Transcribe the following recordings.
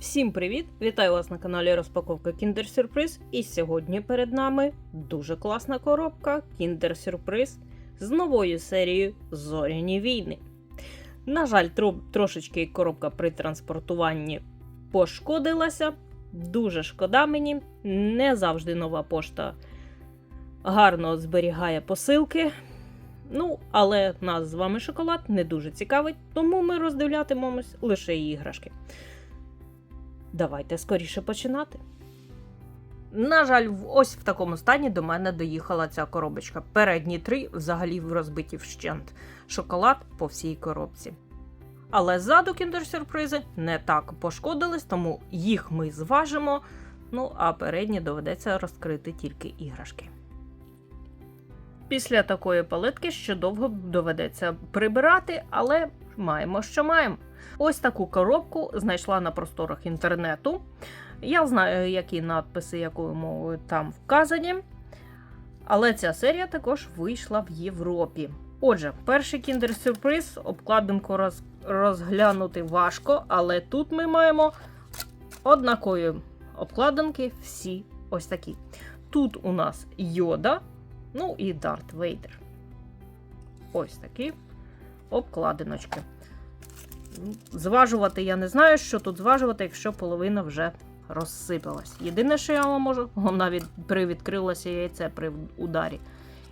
Всім привіт! Вітаю вас на каналі Розпаковка Kinder Surprise. І сьогодні перед нами дуже класна коробка Kinder Surprise з новою серією Зоряні війни. На жаль, тро- трошечки коробка при транспортуванні пошкодилася. Дуже шкода мені. Не завжди нова пошта гарно зберігає посилки. Ну, але нас з вами шоколад не дуже цікавить, тому ми роздивлятимемось лише іграшки. Давайте скоріше починати. На жаль, ось в такому стані до мене доїхала ця коробочка. Передні три взагалі розбиті вщент. Шоколад по всій коробці. Але ззаду кіндер-сюрпризи не так пошкодились, тому їх ми зважимо. Ну, а передні доведеться розкрити тільки іграшки. Після такої палетки ще довго доведеться прибирати, але маємо, що маємо. Ось таку коробку знайшла на просторах інтернету. Я знаю, які надписи якою мовою там вказані. Але ця серія також вийшла в Європі. Отже, перший кіндер-сюрприз, обкладинку роз... розглянути важко, але тут ми маємо однакові обкладинки, всі ось такі. Тут у нас Йода, ну і Дарт Вейдер. Ось такі обкладиночки. Зважувати я не знаю, що тут зважувати, якщо половина вже розсипалась. Єдине, що я вам можу, навіть привідкрилося яйце при ударі.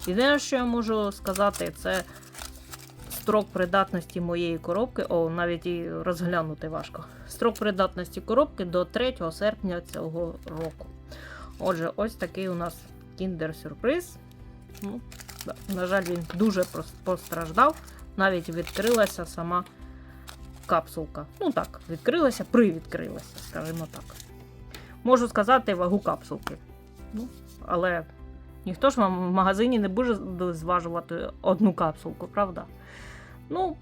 Єдине, що я можу сказати, це строк придатності моєї коробки. О, навіть і розглянути важко. Строк придатності коробки до 3 серпня цього року. Отже, ось такий у нас кіндер-сюрприз. Ну, на жаль, він дуже постраждав. Навіть відкрилася сама капсулка. Ну так, відкрилася, привідкрилася, скажімо так. Можу сказати вагу капсулки. Ну, але ніхто ж вам в магазині не буде зважувати одну капсулку, правда? Ну,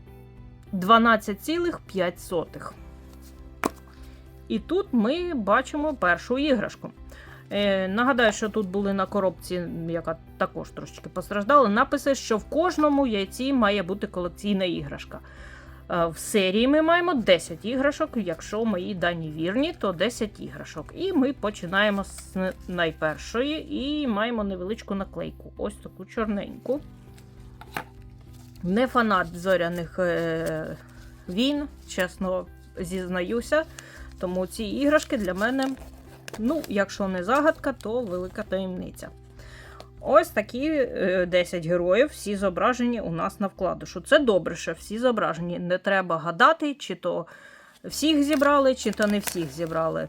12,5. І тут ми бачимо першу іграшку. Е, нагадаю, що тут були на коробці, яка також трошечки постраждала, написи, що в кожному яйці має бути колекційна іграшка. Е, В серії ми маємо 10 іграшок. Якщо мої дані вірні, то 10 іграшок. І ми починаємо з найпершої і маємо невеличку наклейку. Ось таку чорненьку. Не фанат зоряних е, війн, чесно зізнаюся. Тому ці іграшки для мене, ну, якщо не загадка, то велика таємниця. Ось такі е, 10 героїв, всі зображені у нас на вкладишу. Це добре, що всі зображені. Не треба гадати, чи то всіх зібрали, чи то не всіх зібрали.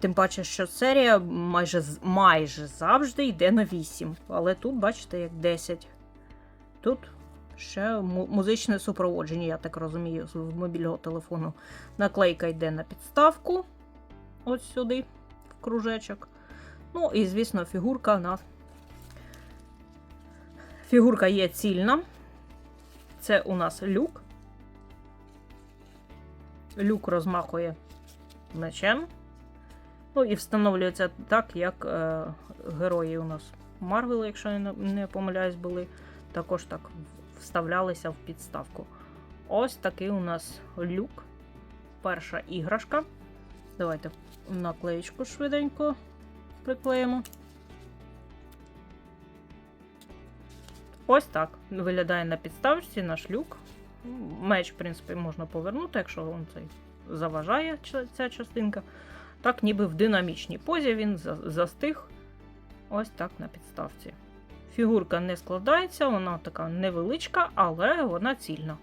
Тим паче, що серія майже, майже завжди йде на 8. Але тут, бачите, як 10. Тут ще музичне супроводження, я так розумію, з мобільного телефону. Наклейка йде на підставку. Ось сюди, в кружечок. Ну і, звісно, фігурка на Фігурка є цільна. Це у нас люк. Люк розмахує мечем. Ну і встановлюється так, як е, герої у нас Марвел, якщо я не- помиляюсь, були. Також так вставлялися в підставку. Ось такий у нас люк. Перша іграшка. Давайте наклеєчку швиденько приклеїмо. Ось так виглядає на підставці наш люк. Меч, в принципі, можна повернути, якщо він цей заважає ця частинка. Так, ніби в динамічній позі він застиг ось так на підставці. Фігурка не складається, вона така невеличка, але вона цільна.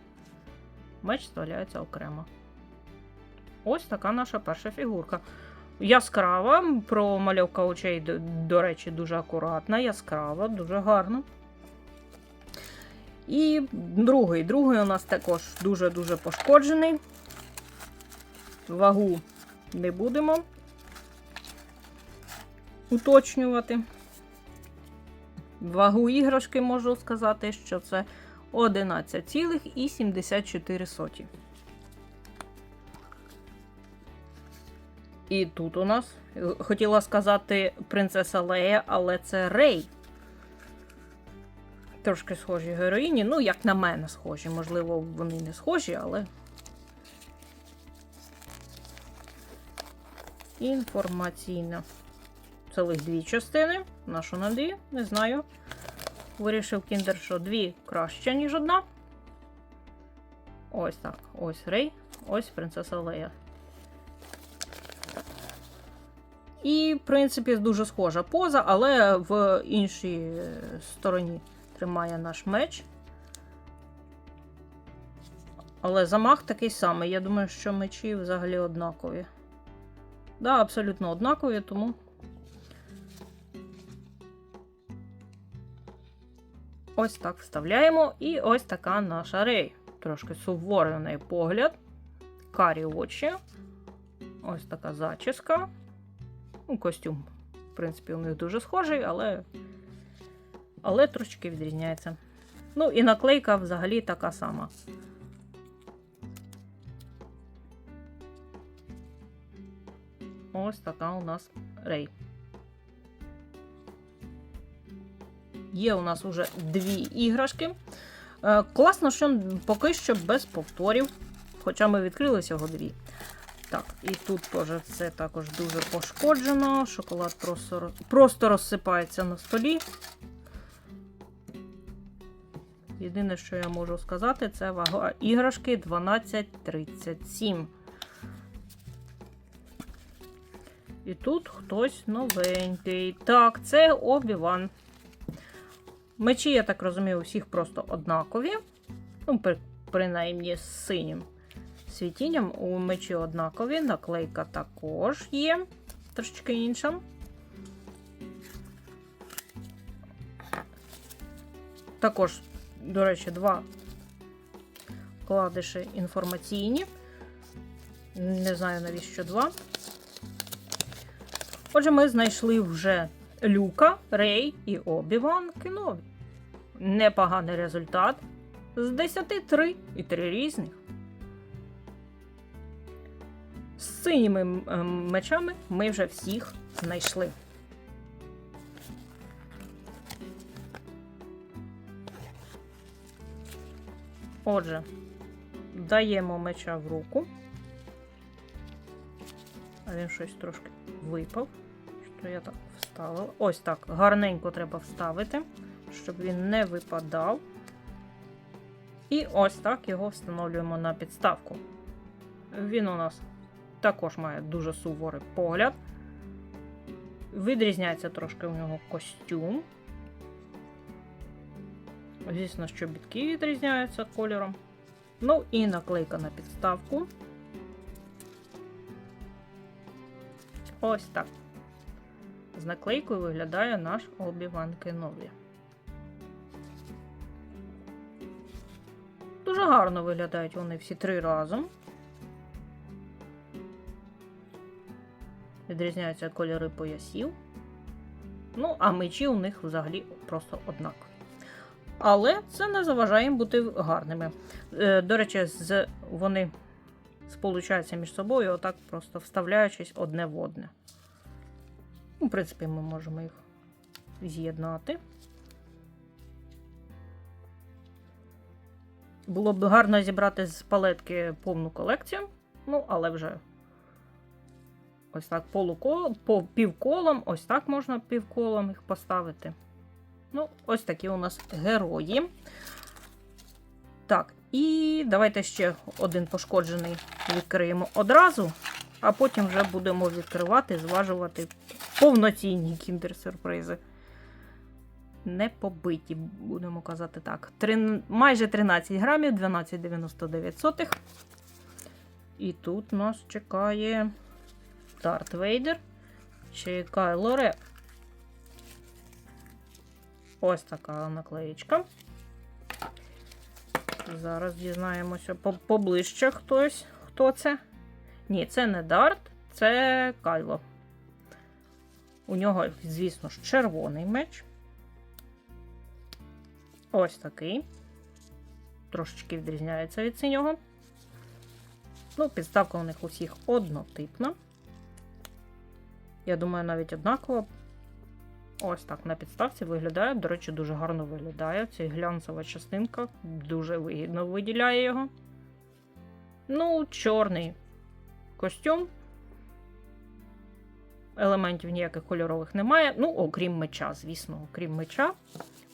Меч вставляється окремо. Ось така наша перша фігурка. Яскрава, промальовка очей, до речі, дуже акуратна, яскрава, дуже гарна. І другий. Другий у нас також дуже-дуже пошкоджений. Вагу не будемо уточнювати. Вагу іграшки можу сказати, що це 11,74. І тут у нас е, хотіла сказати принцеса Лея, але це Рей. Трошки схожі героїні. Ну, як на мене, схожі. Можливо, вони не схожі, але Інформаційна. Цілих дві частини. На що на дві? Не знаю. Вирішив кіндер, що дві краще, ніж одна. Ось так. Ось Рей, ось принцеса Лея. І, в принципі, дуже схожа поза, але в іншій стороні тримає наш меч. Але замах такий самий. Я думаю, що мечі взагалі однакові. Да, абсолютно однакові, тому. Ось так вставляємо. І ось така наша рей. Трошки неї погляд. Карі очі. Ось така зачіска. Ну, костюм, в принципі, у них дуже схожий, але. Але трошки відрізняється. Ну, і наклейка взагалі така сама. Ось така у нас рей. Є у нас уже дві іграшки. Е, класно, що поки що без повторів. Хоча ми відкрили всього дві. Так, і тут теж це також дуже пошкоджено. Шоколад просто, просто розсипається на столі. Єдине, що я можу сказати, це вага іграшки 1237. І тут хтось новенький. Так, це Обі-Ван. Мечі, я так розумію, у всіх просто однакові. Ну, при, принаймні з синім світінням. У мечі однакові. Наклейка також є. Трошечки інша. Також, до речі, два вкладиші інформаційні. Не знаю, навіщо два. Отже, ми знайшли вже Люка, Рей і Обі-Ван Кенові. Непоганий результат. З 10 3 і 3 різних. З синіми мечами ми вже всіх знайшли. Отже, даємо меча в руку. А він щось трошки випав. Що я так вставила? Ось так. Гарненько треба вставити, щоб він не випадав. І ось так його встановлюємо на підставку. Він у нас також має дуже суворий погляд. Відрізняється трошки у нього костюм. Звісно, що бітки відрізняються кольором. Ну і наклейка на підставку. Ось так. З наклейкою виглядає наш Обі-Ван Кенові. Дуже гарно виглядають вони всі три разом. Відрізняються кольори поясів. Ну, а мечі у них взагалі просто однакові. Але це не заважає їм бути гарними. Е, До речі, з, вони сполучаються між собою, отак просто вставляючись одне в одне. Ну, В принципі, ми можемо їх з'єднати. Було б гарно зібрати з палетки повну колекцію. Ну, але вже ось так полукол, по півколом, ось так можна півколом їх поставити. Ну, ось такі у нас герої. Так, і давайте ще один пошкоджений відкриємо одразу, а потім вже будемо відкривати, зважувати повноцінні кіндер-сюрпризи. Не побиті, будемо казати так. Три, майже 13 грамів, 12,99. І тут нас чекає Дарт Вейдер чи Кайло Ре. Ось така наклеєчка. Зараз дізнаємося по- поближче хтось. Хто це? Ні, це не Дарт, це Кайло. У нього, звісно ж, червоний меч. Ось такий. Трошечки відрізняється від синього. Ну, підставка у них усіх однотипна. Я думаю, навіть однаково. Ось так на підставці виглядає. До речі, дуже гарно виглядає. Ця глянцева частинка дуже вигідно виділяє його. Ну, чорний костюм. елементів ніяких кольорових немає. Ну, окрім меча, звісно, окрім меча.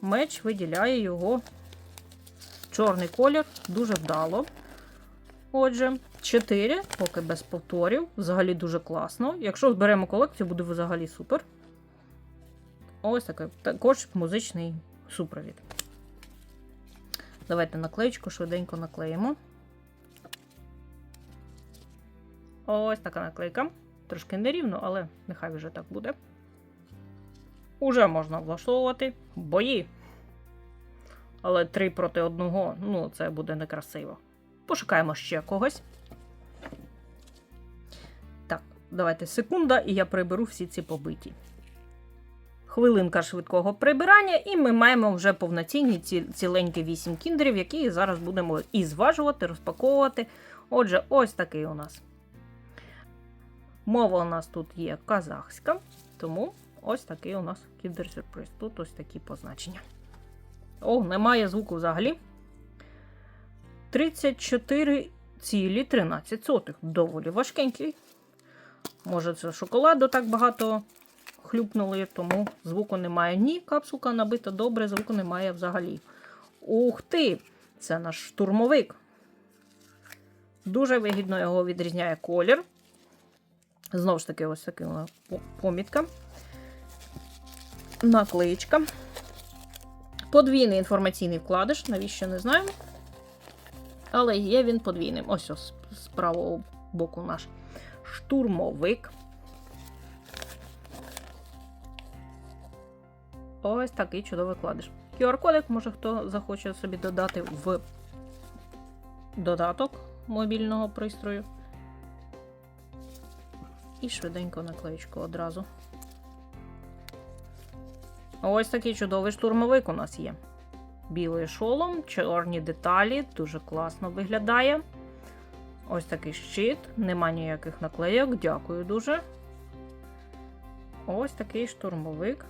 Меч виділяє його чорний колір дуже вдало. Отже, 4, поки без повторів. Взагалі дуже класно. Якщо зберемо колекцію, буде взагалі супер. Ось такий також музичний супровід. Давайте наклеєчку швиденько наклеїмо. Ось така наклейка. Трошки нерівно, але нехай вже так буде. Уже можна влаштовувати бої. Але три проти одного, ну, це буде некрасиво. Пошукаємо ще когось. Так, давайте секунда, і я приберу всі ці побиті. Хвилинка швидкого прибирання, і ми маємо вже повноцінні ціленькі 8 кіндерів, які зараз будемо і зважувати, розпаковувати. Отже, ось такий у нас. Мова у нас тут є казахська, тому ось такий у нас кіндер-сюрприз. Тут ось такі позначення. О, немає звуку взагалі. 34,13. Доволі важкенький. Може, це шоколаду так багато хлюпнули, тому звуку немає. Ні, капсулка набита добре, звуку немає взагалі. Ух ти! Це наш штурмовик. Дуже вигідно його відрізняє колір. Знову ж таки, ось така помітка. Наклеїчка. Подвійний інформаційний вкладиш, навіщо не знаємо. Але є він подвійним. Ось ось з правого боку наш штурмовик. Ось такий чудовий вкладиш. QR-кодик, може хто захоче собі додати в додаток мобільного пристрою. І швиденько наклеєчку одразу. Ось такий чудовий штурмовик у нас є. Білий шолом, чорні деталі, дуже класно виглядає. Ось такий щит, нема ніяких наклейок, дякую дуже. Ось такий штурмовик.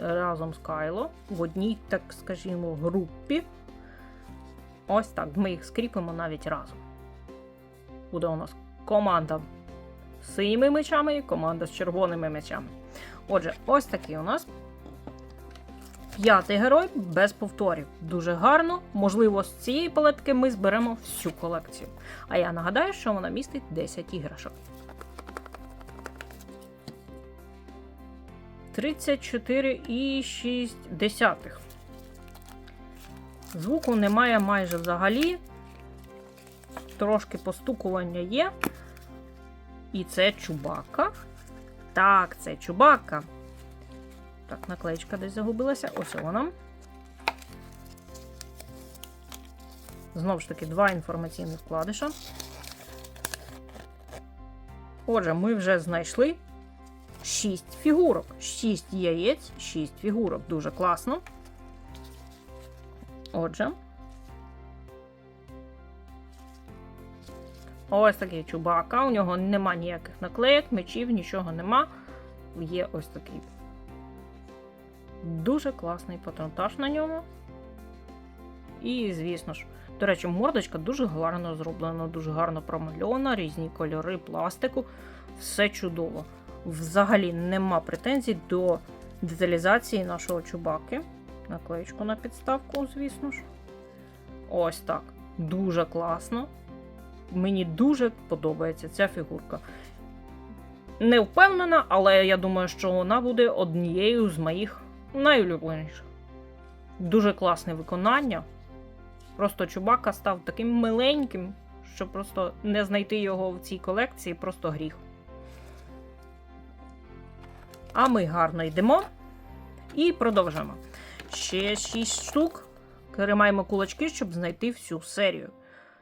Разом з Кайло в одній, так скажімо, групі. Ось так. Ми їх скріпимо навіть разом. Буде у нас команда з синіми мечами і команда з червоними мечами. Отже, ось такий у нас п'ятий герой без повторів. Дуже гарно. Можливо, з цієї палетки ми зберемо всю колекцію. А я нагадаю, що вона містить 10 іграшок. 34,6. Звуку немає майже взагалі. Трошки постукування є. І це чубака. Так, це чубака. Так, наклеєчка десь загубилася. Ось вона. Знову ж таки, два інформаційних вкладиша. Отже, ми вже знайшли 6 фігурок. 6 яєць, 6 фігурок. Дуже класно. Отже. Ось такий чубака. У нього нема ніяких наклеїк, мечів, нічого нема. Є ось такий дуже класний патронтаж на ньому. І, звісно ж, до речі, мордочка дуже гарно зроблена, дуже гарно промальована, різні кольори пластику. Все чудово. Взагалі нема претензій до деталізації нашого чубаки. Наклеєчку на підставку, звісно ж. Ось так. Дуже класно. Мені дуже подобається ця фігурка. Не впевнена, але я думаю, що вона буде однією з моїх найулюбленіших. Дуже класне виконання. Просто чубака став таким миленьким, що просто не знайти його в цій колекції просто гріх. А ми гарно йдемо і продовжуємо. Ще 6 штук. Керимаємо кулачки, щоб знайти всю серію.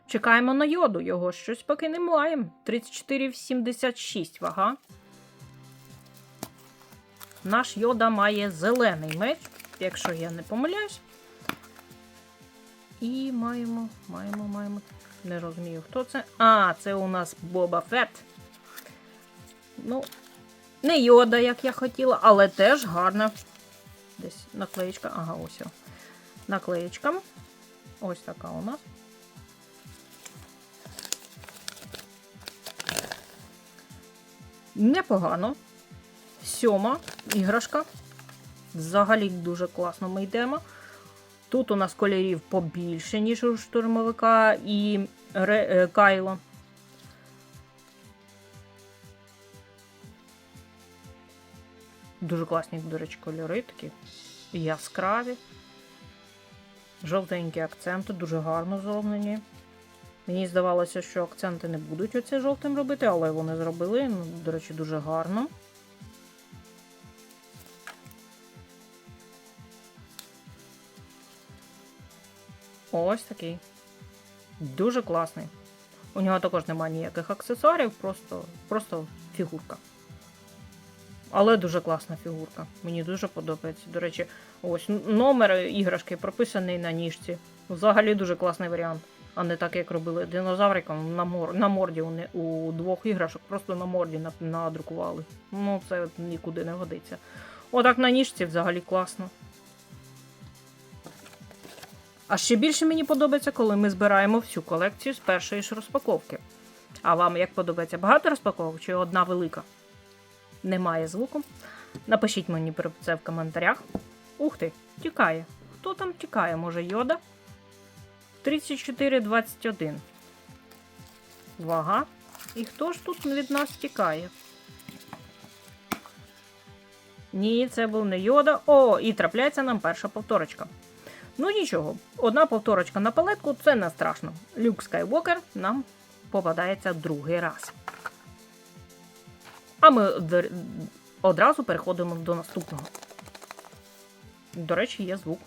Чекаємо на йоду, його щось поки не маємо. 34,76 вага. Наш йода має зелений меч, якщо я не помиляюсь. І маємо, маємо, маємо. Не розумію, хто це. А, це у нас Боба Фет. Ну, не йода, як я хотіла, але теж гарна. Десь наклеєчка. Ага, ось. Наклеєчка. Ось така у нас. Непогано. Сьома іграшка. Взагалі дуже класно ми йдемо. Тут у нас кольорів побільше, ніж у штурмовика і е, Кайло. Дуже класні, до речі, кольори такі яскраві. Жовтенькі акценти, дуже гарно зроблені. Мені здавалося, що акценти не будуть оце жовтим робити, але вони зробили, ну, до речі, дуже гарно. Ось такий. Дуже класний. У нього також немає ніяких аксесуарів, просто, просто фігурка. Але дуже класна фігурка. Мені дуже подобається. До речі, ось номер іграшки прописаний на ніжці. Взагалі дуже класний варіант. А не так, як робили динозавриком на мор... на морді не... у двох іграшок, просто на морді надрукували. Ну, це нікуди не годиться. Отак на ніжці взагалі класно. А ще більше мені подобається, коли ми збираємо всю колекцію з першої ж розпаковки. А вам як подобається багато розпаковок чи одна велика? Немає звуку. Напишіть мені про це в коментарях. Ух ти, тікає. Хто там тікає? Може йода? 34,21. Вага. І хто ж тут від нас тікає? Ні, це був не йода. О, і трапляється нам перша повторочка. Ну нічого, одна повторочка на палетку це не страшно. Люк Скайвокер нам попадається другий раз. А ми одразу переходимо до наступного. До речі, є звук.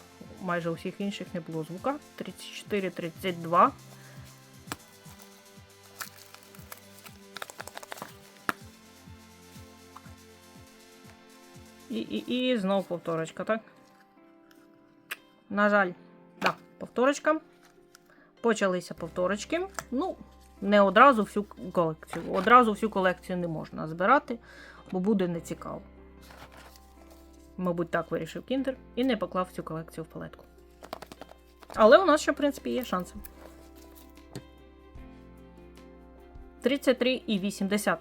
Майже у всіх інших не було звука. 34-32. І, і, і знову повторочка, так? На жаль, так, повторочка. Почалися повторочки. Ну, не одразу всю колекцію. Одразу всю колекцію не можна збирати, бо буде нецікаво. Мабуть, так вирішив Кіндер і не поклав всю колекцію в палетку. Але у нас ще, в принципі, є шанси. 33,8.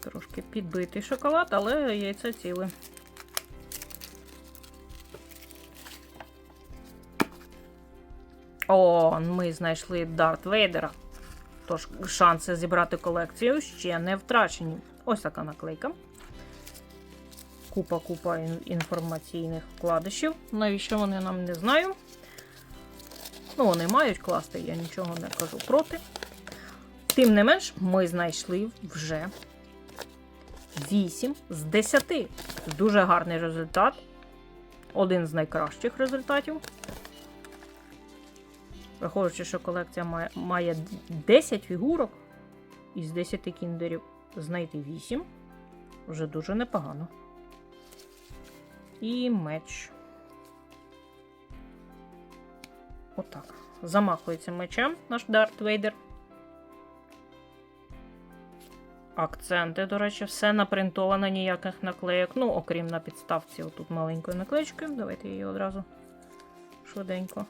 Трошки підбитий шоколад, але яйце ціле. О, ми знайшли Дарт Вейдера. Тож шанси зібрати колекцію ще не втрачені. Ось така наклейка. Купа-купа інформаційних вкладишів. Навіщо вони нам не знаю. Ну, вони мають класти, я нічого не кажу проти. Тим не менш, ми знайшли вже 8 з 10. Дуже гарний результат. Один з найкращих результатів. Враховуючи, що колекція має, має 10 фігурок із 10 кіндерів, знайти 8 вже дуже непогано. І меч. Отак. Замахується мечем наш Дарт Вейдер. Акценти, до речі, все напринтовано, ніяких наклеїк. Ну, окрім на підставці, отут маленької наклеечки. Давайте її одразу швиденько.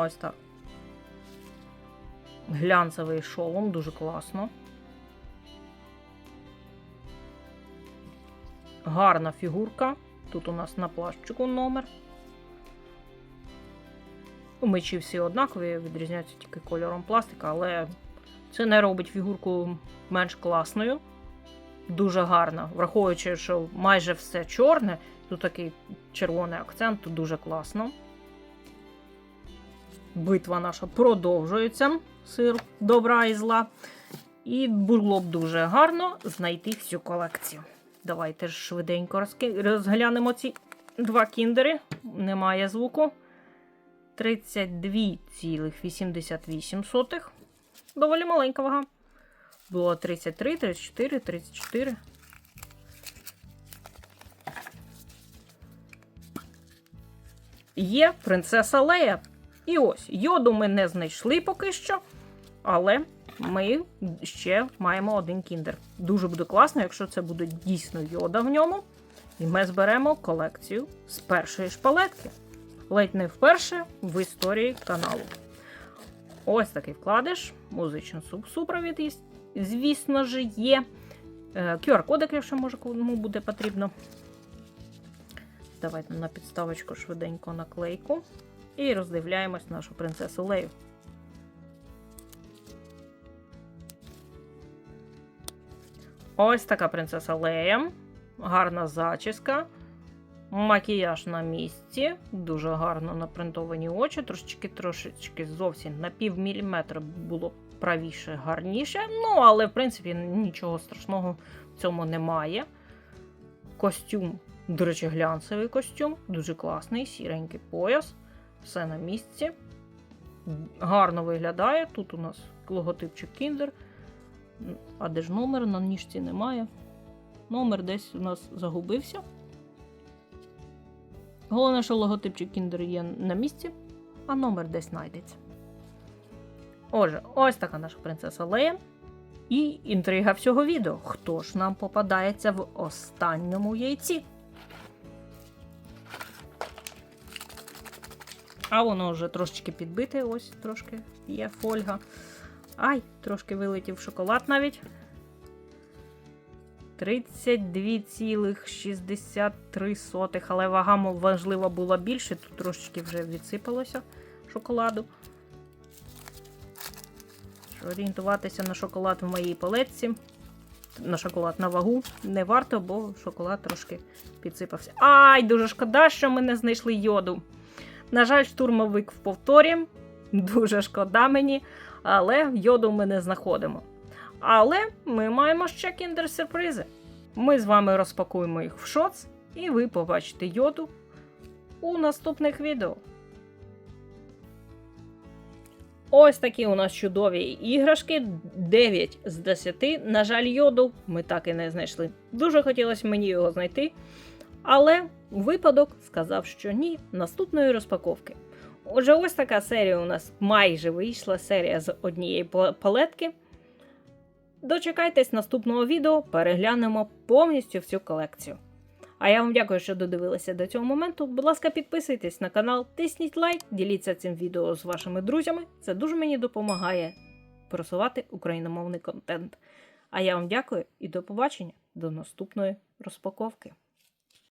Ось так. Глянцевий шолом, дуже класно. Гарна фігурка. Тут у нас на плащику номер. Мечі всі однакові, відрізняються тільки кольором пластика, але це не робить фігурку менш класною. Дуже гарна. Враховуючи, що майже все чорне, тут такий червоний акцент, тут дуже класно. Битва наша продовжується. Сир добра і зла. І було б дуже гарно знайти всю колекцію. Давайте ж швиденько розглянемо ці два кіндери. Немає звуку. 32,88. Доволі маленька вага. Було 33, 34, 34. Є принцеса Лея. І ось йоду ми не знайшли поки що, але ми ще маємо один кіндер. Дуже буде класно, якщо це буде дійсно йода в ньому. І ми зберемо колекцію з першої шпалетки. ледь не вперше в історії каналу. Ось такий вкладиш, музичний суп- супровід, звісно ж, є. Е, QR-кодик, якщо може кому буде потрібно. Давайте на підставочку швиденько наклейку. І роздивляємось нашу принцесу Лею. Ось така принцеса Лея. Гарна зачіска. Макіяж на місці. Дуже гарно напринтовані очі. Трошечки, трошечки зовсім на пів міліметра було правіше, гарніше. Ну, але, в принципі, нічого страшного в цьому немає. Костюм, до речі, глянцевий костюм, дуже класний, сіренький пояс. Все на місці. Гарно виглядає. Тут у нас логотипчик Kinder. А де ж номер? На ніжці немає. Номер десь у нас загубився. Головне, що логотипчик Kinder є на місці, а номер десь знайдеться. Отже, ось така наша принцеса Лея. І інтрига всього відео. Хто ж нам попадається в останньому яйці? А воно вже трошечки підбите, ось трошки є фольга. Ай, трошки вилетів шоколад навіть. 32,63, але вага мов, важливо була більше, тут трошечки вже відсипалося шоколаду. Орієнтуватися на шоколад в моїй палетці. На шоколад на вагу не варто, бо шоколад трошки підсипався. Ай, дуже шкода, що ми не знайшли йоду. На жаль, штурмовик в повторі. Дуже шкода мені, але йоду ми не знаходимо. Але ми маємо ще кіндер-сюрпризи. Ми з вами розпакуємо їх в шоц, і ви побачите йоду у наступних відео. Ось такі у нас чудові іграшки. 9 з 10. На жаль, йоду ми так і не знайшли. Дуже хотілося мені його знайти. Але випадок сказав, що ні, наступної розпаковки. Отже, ось така серія у нас майже вийшла серія з однієї палетки. Дочекайтесь наступного відео, переглянемо повністю всю колекцію. А я вам дякую, що додивилися до цього моменту. Будь ласка, підписуйтесь на канал, тисніть лайк, діліться цим відео з вашими друзями. Це дуже мені допомагає просувати україномовний контент. А я вам дякую і до побачення до наступної розпаковки.